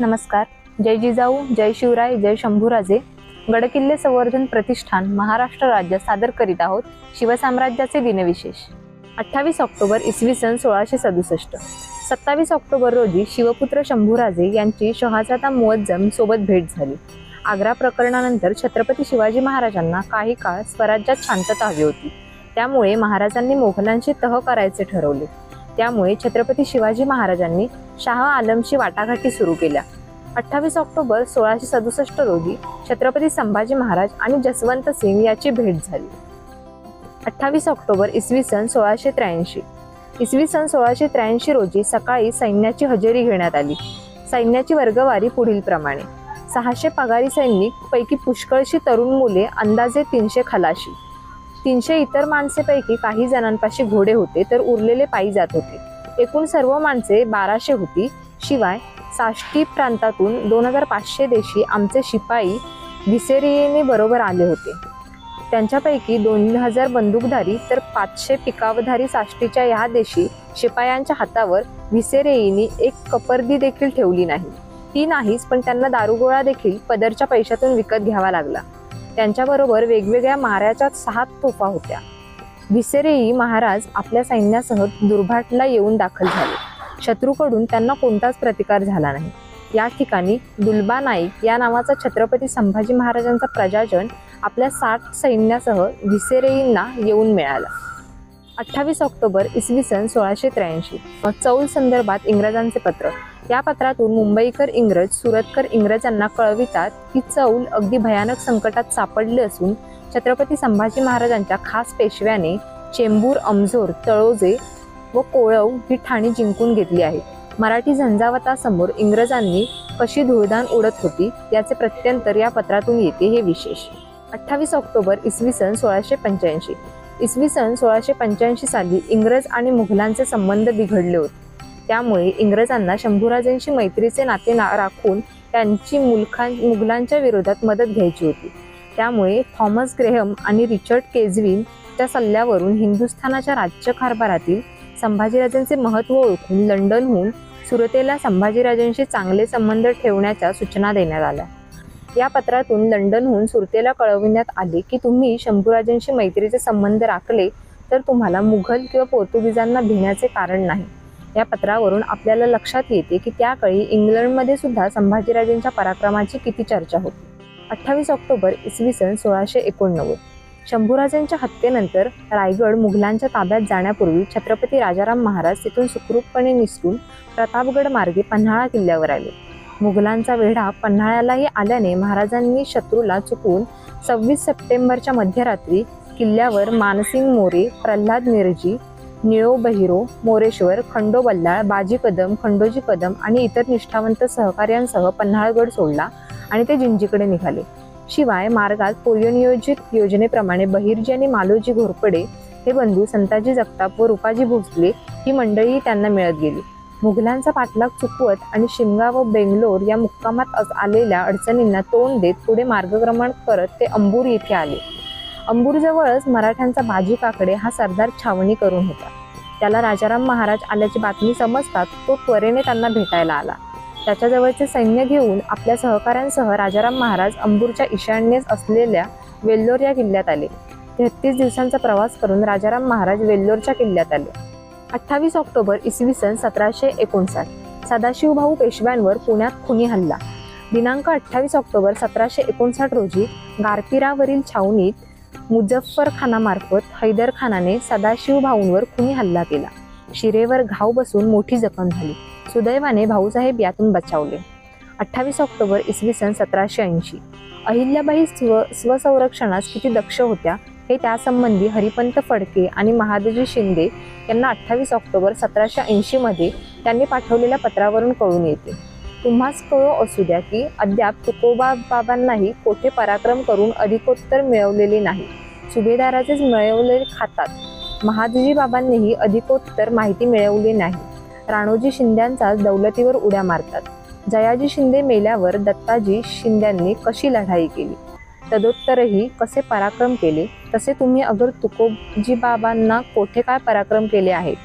नमस्कार. जय जिजाऊ जय शिवराय जय शंभूराजे. गडकिल्ले संवर्धन प्रतिष्ठान महाराष्ट्र राज्य सादर करीत आहोत शिवसाम्राज्याचे दिनविशेष. अठ्ठावीस ऑक्टोबर इसवी सन सोळाशे सदुसष्ट. सत्तावीस ऑक्टोबर रोजी शिवपुत्र शंभूराजे यांची शहाजादा मुअज्जम सोबत भेट झाली. आग्रा प्रकरणानंतर छत्रपती शिवाजी महाराजांना काही काळ स्वराज्यात शांतता हवी होती. त्यामुळे महाराजांनी मोघलांशी तह करायचे ठरवले. त्यामुळे छत्रपती शिवाजी महाराजांनी शाह आलमशी वाटाघाटी सुरू केल्या. अठ्ठावीस ऑक्टोबर सोळाशे सदुसष्ट रोजी छत्रपती संभाजी महाराज आणि जसवंत सिंग याची भेट झाली. अठ्ठावीस ऑक्टोबर इसवी सन सोळाशे त्र्याऐंशी. इसवी सन सोळाशे त्र्याऐंशी रोजी सकाळी सैन्याची हजेरी घेण्यात आली. सैन्याची वर्गवारी पुढील प्रमाणे. सहाशे पगारी सैनिक पैकी पुष्कळशी तरुण मुले अंदाजे तीनशे खलाशी. तीनशे इतर माणसेपैकी काही जणांपाशी घोडे होते तर उरलेले पायी जात होते. एकूण सर्व माणसे बाराशे होती. शिवाय साष्टी प्रांतातून दोन हजार पाचशे देशी आमचे शिपाई व्हिसेरियेने बरोबर आले होते. त्यांच्यापैकी दोन हजार बंदूकधारी तर पाचशे पिकावधारी साष्टीच्या ह्या देशी शिपायांच्या हातावर व्हिसेरेईनी एक कपर्दी देखील ठेवली नाही. ती नाहीच पण त्यांना दारुगोळा देखील पदरच्या पैशातून विकत घ्यावा लागला. त्यांच्याबरोबर वेगवेगळ्या माऱ्याच्या सहा तोफा होत्या. व्हिसेरेई महाराज आपल्या सैन्यासह दुर्भाटला येऊन दाखल झाले. शत्रूकडून त्यांना कोणताच प्रतिकार झाला नाही. या ठिकाणी दुलबा नाईक या नावाचा छत्रपती संभाजी महाराजांचा प्रजाजन आपल्या साठ सैन्यासह विसेरेईंना येऊन मिळाला. अठ्ठावीस ऑक्टोबर इसवी सन सोळाशे त्र्याऐंशी चौल संदर्भात इंग्रजांचे पत्र. या पत्रातून मुंबईकर इंग्रज सुरतकर इंग्रजांना कळवितात की चौल अगदी भयानक संकटात सापडले असून छत्रपती संभाजी महाराजांच्या खास पेशव्याने चेंबूर अमझोर तळोजे व कोळव ही ठाणी जिंकून घेतली आहेत मराठी झंझावतासमोर इंग्रजांनी कशी धुळदाण उडत होती याचे प्रत्यंतर या पत्रातून येते हे विशेष. अठ्ठावीस ऑक्टोबर इसवी सन सोळाशे पंच्याऐंशी. इसवी सन सोळाशे पंच्याऐंशी साली इंग्रज आणि मुघलांचे संबंध बिघडले होते. त्यामुळे इंग्रजांना शंभूराजांशी मैत्रीचे नाते ना राखून त्यांची मुलखां मुघलांच्या विरोधात मदत घ्यायची होती. त्यामुळे थॉमस ग्रेहम आणि रिचर्ड केजविनच्या सल्ल्यावरून हिंदुस्थानाच्या राज्यकारभारातील संभाजीराजांचे महत्त्व ओळखून लंडनहून सुरतेला संभाजीराजांशी चांगले संबंध ठेवण्याच्या सूचना देण्यात आल्या. या पत्रातून लंडनहून सुरतेला कळविण्यात आले की तुम्ही शंभूराजांशी मैत्रीचे संबंध राखले तर तुम्हाला मुघल किंवा पोर्तुगीजांना भिण्याचे कारण नाही. या पत्रावरून आपल्याला लक्षात येते की त्याकाळी इंग्लंडमध्ये सुद्धा संभाजीराजांच्या पराक्रमाची किती चर्चा होती. अठ्ठावीस ऑक्टोबर इसवी सन सोळाशे एकोणनव्वद. शंभूराजांच्या हत्येनंतर रायगड मुघलांच्या ताब्यात जाण्यापूर्वी छत्रपती राजाराम महाराज तिथून सुखरूपपणे निसटून प्रतापगड मार्गे पन्हाळा किल्ल्यावर आले. मुघलांचा वेढा पन्हाळ्यालाही आल्याने महाराजांनी शत्रूला चुकून सव्वीस सप्टेंबरच्या मध्यरात्री किल्ल्यावर मानसिंग मोरे प्रल्हाद मिरजी निळो बहिरो मोरेश्वर खंडो बल्लाळ बाजी कदम खंडोजी कदम आणि इतर निष्ठावंत सहकार्यांसह पन्हाळगड सोडला आणि ते जिंजीकडे निघाले. शिवाय मार्गात पूर्वनियोजित योजनेप्रमाणे बहिर्जी आणि मालोजी घोरपडे हे बंधू संताजी जगताप व रुपाजी भोसले ही मंडळी त्यांना मिळत गेली. मुघलांचा पाठलाग चुकवत आणि शिमगा व बेंगलोर या मुक्कामात अस- आलेल्या अडचणींना तोंड देत पुढे मार्गक्रमण करत ते अंबूर येथे आले. अंबूरजवळच मराठ्यांचा बाजी काकडे हा सरदार छावणी करून होता. त्याला राजाराम महाराज आल्याची बातमी समजतात तो त्वरेने त्यांना भेटायला आला. त्याच्याजवळचे सैन्य घेऊन आपल्या सहकाऱ्यांसह राजाराम महाराज अंबूरच्या ईशान्येस असलेल्या वेल्लोर या किल्ल्यात आले. तेहतीस दिवसांचा प्रवास करून राजाराम महाराज वेल्लोरच्या किल्ल्यात आले. अठ्ठावीस ऑक्टोबर इसवी सन सतराशे एकोणसाठ. सदाशिवभाऊ पेशव्यांवर पुण्यात खुनी हल्ला. दिनांक अठ्ठावीस ऑक्टोबर सतराशे एकोणसाठ रोजी गारपिरावरील छावणीत मुझफ्फर खानामार्फत हैदर खानाने सदाशिव भाऊंवर खुनी हल्ला केला. शिरेवर घाव बसून मोठी जखम झाली. सुदैवाने भाऊसाहेब यातून बचावले. अठ्ठावीस ऑक्टोबर इसवी सन सतराशे ऐंशी. अहिल्याबाई स्व स्वसंरक्षणास किती दक्ष होत्या हे त्यासंबंधी हरिपंत फडके आणि महादजी शिंदे यांना अठ्ठावीस ऑक्टोबर सतराशे ऐंशीमध्ये त्यांनी पाठवलेल्या पत्रावरून कळून येते. तुम्हास कळो असू द्या की अद्याप तुकोबा बाबांनाही कोठे पराक्रम करून अधिकोत्तर मिळवलेले नाही. सुभेदाराचेच मिळवलेले खातात. महादजी बाबांनीही अधिकोत्तर माहिती मिळवली नाही. राणोजी शिंद्यांचा दौलतीवर उड्या मारतात. जयाजी शिंदे मेल्यावर दत्ताजी शिंद्यांनी कशी लढाई केली? तदोत्तरही कसे पराक्रम केले? तसे तुम्ही अगर तुकोजी बाबांना कोठे काय पराक्रम केले आहेत?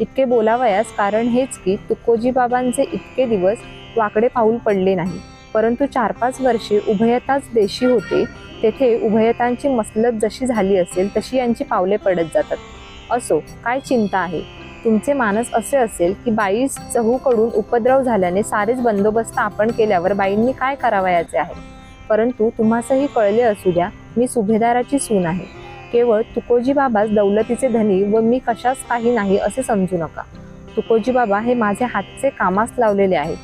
इतके बोलावयास कारण हेच की तुकोजी बाबांचे इतके दिवस वाकडे पाऊल पडले नाही. परंतु चार पाच वर्षे उभयताच देशी होते. तेथे उभयतांची मसलत जशी झाली असेल तशी यांची पावले पडत जातात. असो काय चिंता आहे? तुमचे मानस असे असेल की बाई चहूकडून उपद्रव झाल्याने सारेच बंदोबस्त आपण केल्यावर बाईंनी काय करावयाचे आहे? परंतु तुम्हासही कळले असू द्या मी सुभेदाराची सून आहे. केवळ तुकोजी बाबाच दौलतीचे धनी व मी कशाच काही नाही असे समजू नका. तुकोजी बाबा हे माझे हातचे कामास लावलेले आहेत.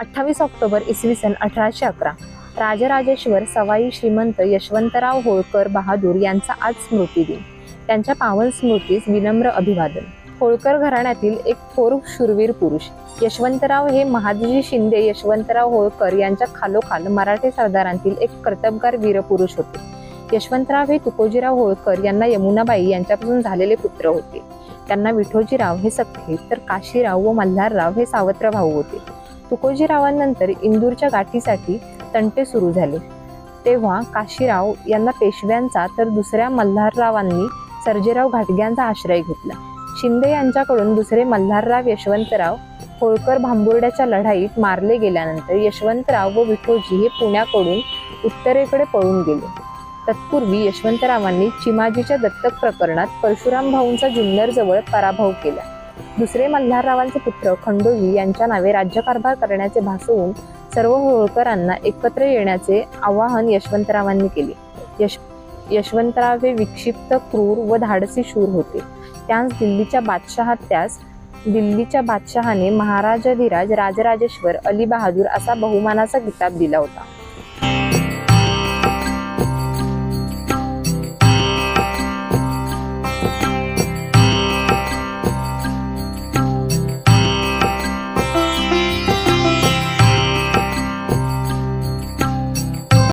अठ्ठावीस ऑक्टोबर इसवी सन अठराशे अकरा. राजराजेश्वर सवाई श्रीमंत यशवंतराव होळकर बहादूर यांचा आज स्मृती दिन. त्यांच्या पावन स्मृतीस विनम्र अभिवादन. होळकर घराण्यातील एक थोर शूरवीर पुरुष यशवंतराव हे महादजी शिंदे यशवंतराव होळकर यांच्या खालोखाल मराठी सरदारांतील एक कर्तबगार वीरपुरुष होते. यशवंतराव हे तुकोजीराव होळकर यांना यमुनाबाई यांच्यापासून झालेले पुत्र होते. त्यांना विठोजीराव हे सख्खे तर काशीराव व मल्हारराव हे सावत्र भाऊ होते. तुकोजीरावांनंतर इंदूरच्या गाठीसाठी तंटे सुरू झाले. तेव्हा काशीराव यांना पेशव्यांचा तर दुसऱ्या मल्हाररावांनी सर्जेराव घाटग्यांचा आश्रय घेतला. शिंदे यांच्याकडून दुसरे मल्हारराव यशवंतराव होळकर भांबुर्ड्याच्या लढाईत मारले गेल्यानंतर यशवंतराव व विठोजी हे पुण्याकडून उत्तरेकडे पळून गेले. तत्पूर्वी यशवंतरावांनी चिमाजीच्या दत्तक प्रकरणात परशुराम भाऊंचा जुन्नरजवळ पराभव केला. दुसरे मल्हाररावांचे पुत्र खंडोजी यांच्या नावे राज्यकारभार करण्याचे भासवून सर्व होळकरांना एकत्र येण्याचे आवाहन यशवंतरावांनी केले. यश यशवंतराव हे विक्षिप्त क्रूर व धाडसी शूर होते. त्यास दिल्लीच्या बादशहा त्यास दिल्लीच्या बादशहाने महाराजाधिराज राजराजेश्वर अली बहादूर असा बहुमानाचा किताब दिला होता.